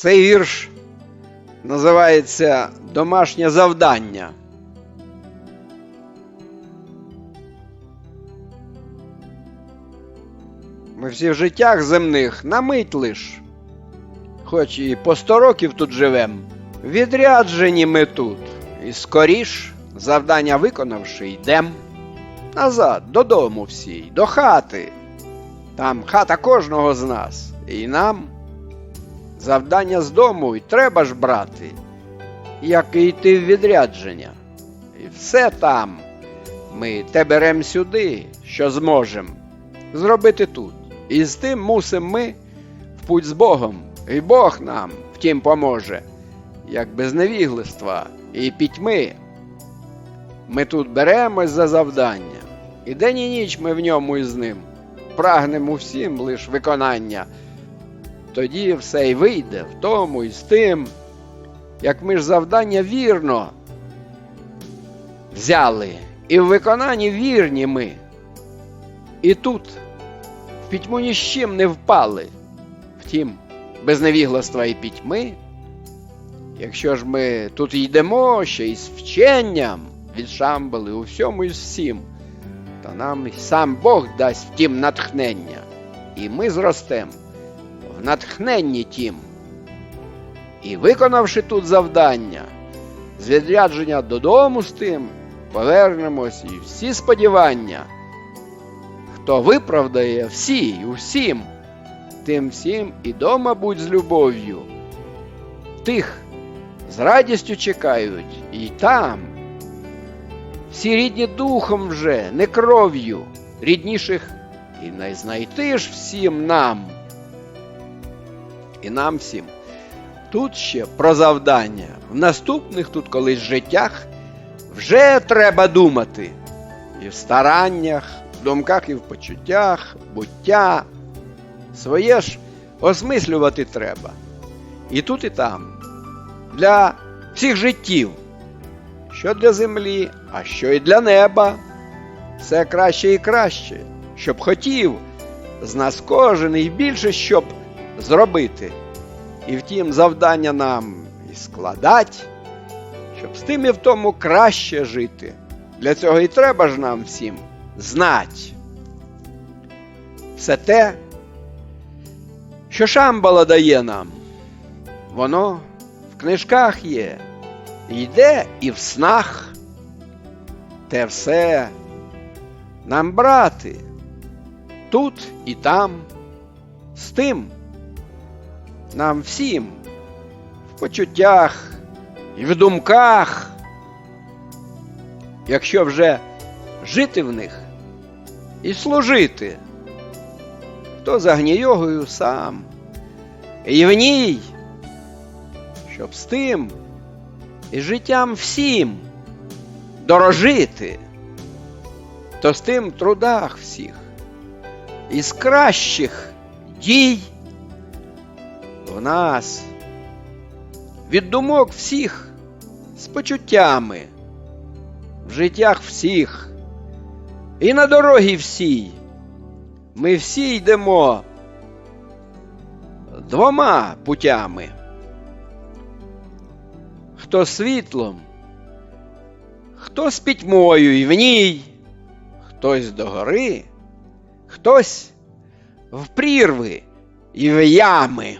Цей вірш називається Домашнє завдання. Ми всі в життях земних на мить лиш, хоч і по сто років тут живем, відряджені ми тут, і скоріш, завдання виконавши, йдем назад, додому всі, до хати. Там хата кожного з нас, і нам завдання з дому й треба ж брати, як і йти в відрядження. І все там. Ми те берем сюди, що зможем зробити тут. І з тим мусим ми в путь з Богом, і Бог нам втім поможе, як без невігластва і пітьми. Ми тут беремось за завдання, і день і ніч ми в ньому із ним прагнемо всім лиш виконання. Тоді все й вийде в тому і з тим, як ми ж завдання вірно взяли, і в виконанні вірні ми. І тут в пітьму ні з чим не впали. Втім, без невігластва і пітьми, якщо ж ми тут йдемо ще й з вченням від Шамбали у всьому і всім, то нам сам Бог дасть втім натхнення, і ми зростем натхненні тім. І виконавши тут завдання, з відрядження додому з тим, повернемось і всі сподівання, хто виправдає всі і усім, тим всім і дома будь з любов'ю. Тих з радістю чекають і там. Всі рідні духом вже, не кров'ю, рідніших і не знайти ж всім нам. І нам всім. Тут ще про завдання. В наступних тут колись життях вже треба думати. І в стараннях, в думках і в почуттях, буття. Своє ж осмислювати треба. І тут, і там. Для всіх життів. Що для землі, а що і для неба. Все краще і краще, щоб хотів з нас кожен і більше щоб зробити. І втім, завдання нам і складать, щоб з тим і в тому краще жити. Для цього і треба ж нам всім знать. Все те, що Шамбала дає нам, воно в книжках є, йде і в снах. Те все нам брати тут і там, з тим нам всім в почуттях і в думках, якщо вже жити в них і служити, хто за гнійогою сам, і в ній, щоб з тим і життям всім дорожити, то з тим трудах всіх, із кращих дій в нас, від думок всіх з почуттями, в життях всіх, і на дорогі всій. Ми всі йдемо двома путями. Хто світлом, хто з пітьмою і в ній, хтось до гори, хтось в прірви і в ями.